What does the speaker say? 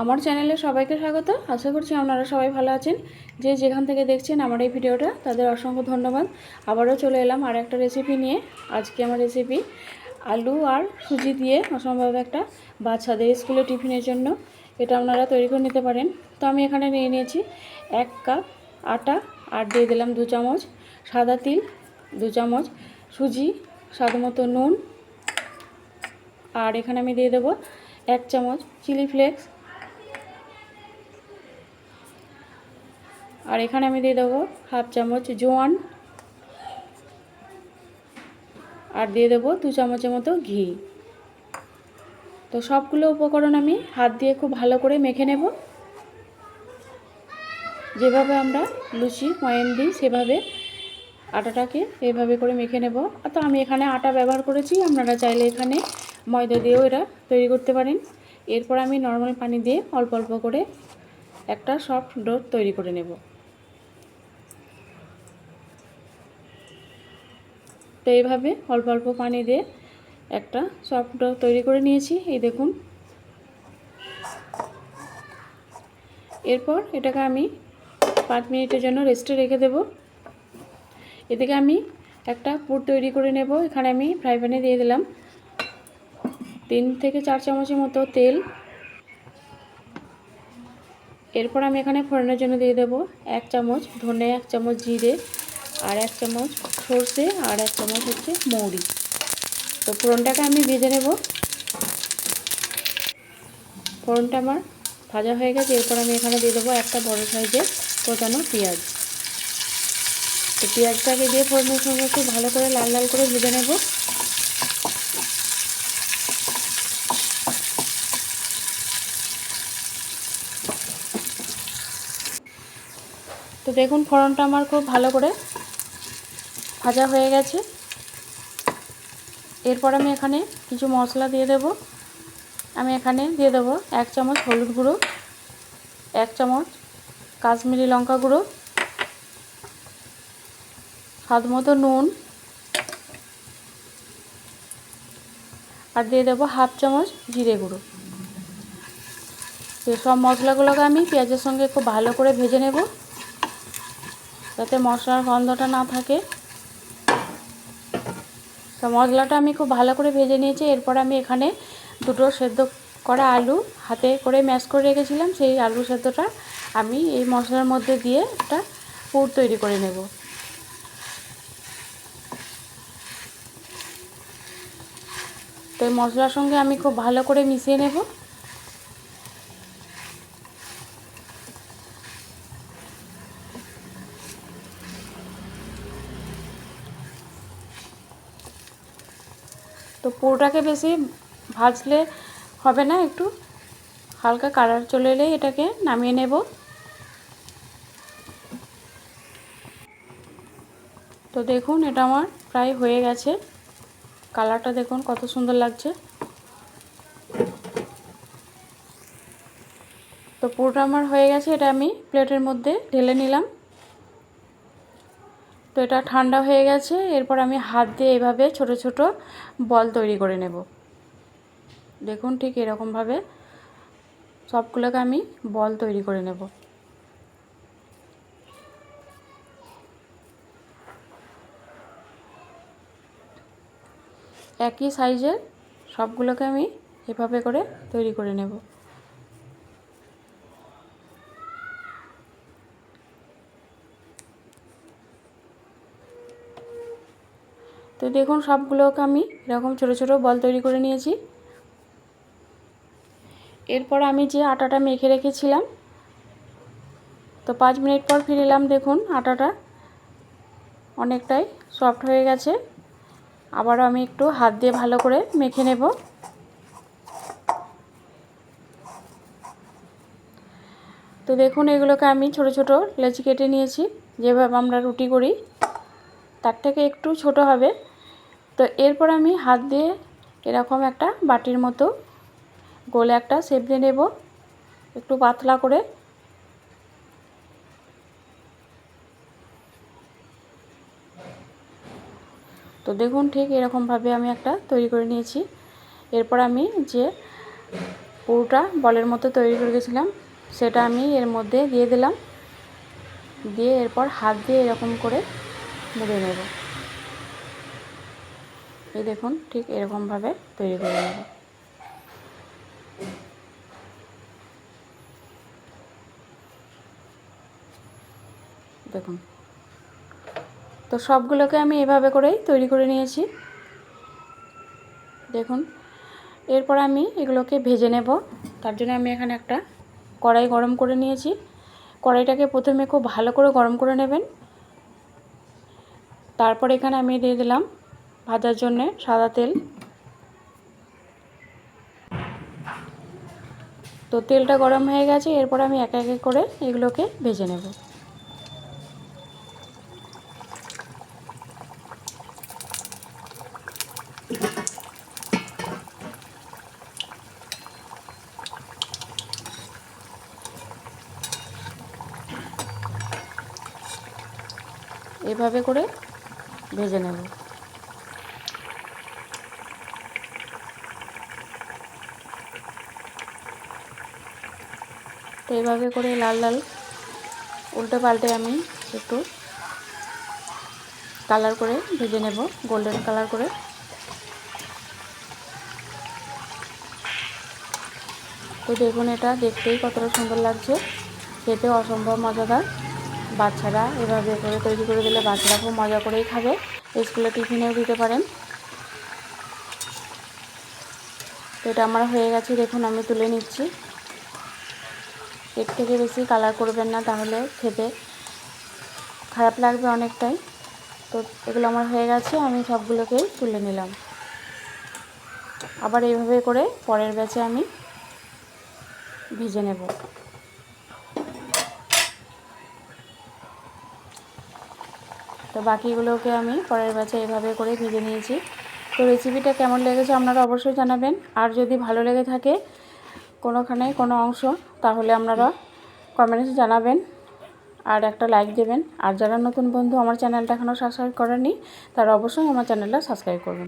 আমার চ্যানেলে সবাইকে স্বাগত। আশা করছি আপনারা সবাই ভালো আছেন। যে যেখান থেকে দেখছেন আমার এই ভিডিওটা, তাদের অসংখ্য ধন্যবাদ। আবারও চলে এলাম আর একটা রেসিপি নিয়ে। আজকে আমার রেসিপি আলু আর সুজি দিয়ে অসম্ভব একটা বাচ্চাদের স্কুলে টিফিনের জন্য। এটা আপনারা তৈরি করে নিতে পারেন। তো আমি এখানে নিয়ে নিয়েছি এক কাপ আটা আর দিয়ে দিলাম দু চামচ সাদা তিল, দু চামচ সুজি, স্বাদ মতো নুন। আর এখানে আমি দিয়ে দেবো এক চামচ চিলি ফ্লেক্স আর এখানে আমি দিয়ে দেবো হাফ চামচ জোয়ান। আর দিয়ে দেবো দু চামচের মতো ঘি। তো সবগুলো উপকরণ আমি হাত দিয়ে খুব ভালো করে মেখে নেব। যেভাবে আমরা লুচি ময়ান দিই, সেভাবে আটাটাকে এভাবে করে মেখে নেব। তো আমি এখানে আটা ব্যবহার করেছি, আপনারা চাইলে এখানে ময়দা দিয়েও এটা তৈরি করতে পারেন। এরপর আমি নর্মাল পানি দিয়ে অল্প অল্প করে একটা সফট ডো তৈরি করে নেব। তো এইভাবে অল্প অল্প পানি দিয়ে একটা সফট ডো তৈরি করে নিয়েছি, এই দেখুন। এরপর এটাকে আমি পাঁচ মিনিটের জন্য রেস্টে রেখে দেব। এদিকে আমি একটা পুর তৈরি করে নেব, এখানে আমি ফ্রাই প্যানে দিয়ে দিলাম। তিন থেকে চার চামচের মতো তেল। এরপর আমি এখানে ফোড়নের জন্য দিয়ে দেব এক চামচ ধনে, এক চামচ জিরে আর এক চামচ সর্ষে আর এক চামচ হচ্ছে মৌরি। তো ফোড়নটাকে আমি ভেজে নেব। ফোড়নটা আমার ভাজা হয়ে গেছে। এরপর আমি এখানে দিয়ে দেবো একটা বড় সাইজের কোচানো পেঁয়াজ। তো পেঁয়াজটাকে দিয়ে ফোড়নের সঙ্গে একটু ভালো করে লাল লাল করে ভেজে নেব। তো দেখুন, ফোড়নটা আমার খুব ভালো করে ভাজা হয়ে গেছে। এরপর আমি এখানে কিছু মশলা দিয়ে দেব। আমি এখানে দিয়ে দেব এক চামচ হলুদ গুঁড়ো, এক চামচ কাশ্মীরি লঙ্কা গুঁড়ো, স্বাদ মতো নুন, আর দিয়ে দেবো হাফ চামচ জিরে গুঁড়ো। তো সব মশলাগুলোকে আমি পেঁয়াজের সঙ্গে খুব ভালো করে ভেজে নেব। যাতে মশলার গন্ধটা না থাকে। তো মশলাটা আমি খুব ভালো করে ভেজে নিয়েছি। এরপর আমি এখানে দুটো সেদ্ধ করা আলু হাতে করে ম্যাশ করে রেখেছিলাম। সেই আলু সেদ্ধটা আমি এই মশলার মধ্যে দিয়ে একটা পুর তৈরি করে নেব। তো এই মশলার সঙ্গে আমি খুব ভালো করে মিশিয়ে নেব। তো পুরোটাকে বেশি ভাজলে হবে না, একটু হালকা কালার চলে এলে এটাকে নামিয়ে নেব। তো দেখুন, এটা আমার প্রায় হয়ে গেছে। কালারটা দেখুন কত সুন্দর লাগছে। তো পুরোটা আমার হয়ে গেছে, এটা আমি প্লেটের মধ্যে ঢেলে নিলাম। তো এটা ঠান্ডা হয়ে গেছে, এরপর আমি হাত দিয়ে এভাবে ছোট ছোট বল তৈরি করে নেব। দেখুন ঠিক এরকমভাবে সবগুলোকে আমি বল তৈরি করে নেব। একই সাইজের সবগুলোকে আমি এভাবে করে তৈরি করে নেব। তো দেখুন সবগুলোকে আমি এরকম ছোট ছোট বল তৈরি করে নিয়েছি। এরপর আমি যে আটাটা মেখে রেখেছিলাম, তো পাঁচ মিনিট পর ফিরে এলাম দেখুন আটাটা অনেকটাই সফট হয়ে গেছে। আবারও আমি একটু হাত দিয়ে ভালো করে মেখে নেব। তো দেখুন এগুলোকে আমি ছোট ছোট লেচি কেটে নিয়েছি। যেভাবে আমরা রুটি করি, তার থেকে একটু ছোট হবে। তো এরপর আমি হাত দিয়ে এরকম একটা বাটির মতো গোলে একটা শেপ দিয়ে নেব, একটু পাতলা করে। তো দেখুন ঠিক এরকমভাবে আমি একটা তৈরি করে নিয়েছি। এরপর আমি যে পুরোটা বলের মতো তৈরি করে গেছিলাম সেটা আমি এর মধ্যে দিয়ে দিলাম। দিয়ে এরপর হাত দিয়ে এরকম করে মুড়ে নেব। এই দেখুন, ঠিক এরকমভাবে তৈরি করে নেব। দেখুন। তো সবগুলোকে আমি এভাবে করেই তৈরি করে নিয়েছি। দেখুন, এরপর আমি এগুলোকে ভেজে নেব। তার জন্য আমি এখানে একটা কড়াই গরম করে নিয়েছি। কড়াইটাকে প্রথমে খুব ভালো করে গরম করে নেবেন। তারপর এখানে আমি দিয়ে দিলাম ভাজার জন্যে সাদা তেল। তো তেলটা গরম হয়ে গেছে, এরপর আমি এক এক করে এগুলোকে ভেজে নেব। এভাবে করে ভেজে নেব। তো এইভাবে করে লাল লাল উল্টে পাল্টে আমি একটু কালার করে ভেজে নেব, গোল্ডেন কালার করে। তো দেখুন এটা দেখতেই কতটা সুন্দর লাগছে। খেতে অসম্ভব মজাদার। বাচ্চারা এভাবে করে তৈরি করে দিলে বাচ্চারা খুব মজা করেই খাবে। স্কুলে টিফিনেও দিতে পারেন। তো এটা আমার হয়ে গেছে। দেখুন আমি তুলে নিচ্ছি। এর থেকে বেশি কালার করবেন না, তাহলে খেতে খারাপ লাগবে অনেকটাই। তো এগুলো আমার হয়ে গেছে, আমি সবগুলোকেই তুলে নিলাম। আবার এইভাবে করে পরের ব্যাচে আমি ভেজে নেব। তো বাকিগুলোকে আমি পরের ব্যাচে এভাবে করে ভেজে নিয়েছি। তো রেসিপিটা কেমন লেগেছে আপনারা অবশ্যই জানাবেন। আর যদি ভালো লেগে থাকে কোনোখানে কোনো অংশ, তাহলে আপনারা কমেন্টসে জানাবেন আর একটা লাইক দেবেন। আর যারা নতুন বন্ধু আমার চ্যানেলটা এখনও সাবস্ক্রাইব করেনি তারা অবশ্যই আমার চ্যানেলটা সাবস্ক্রাইব করবেন।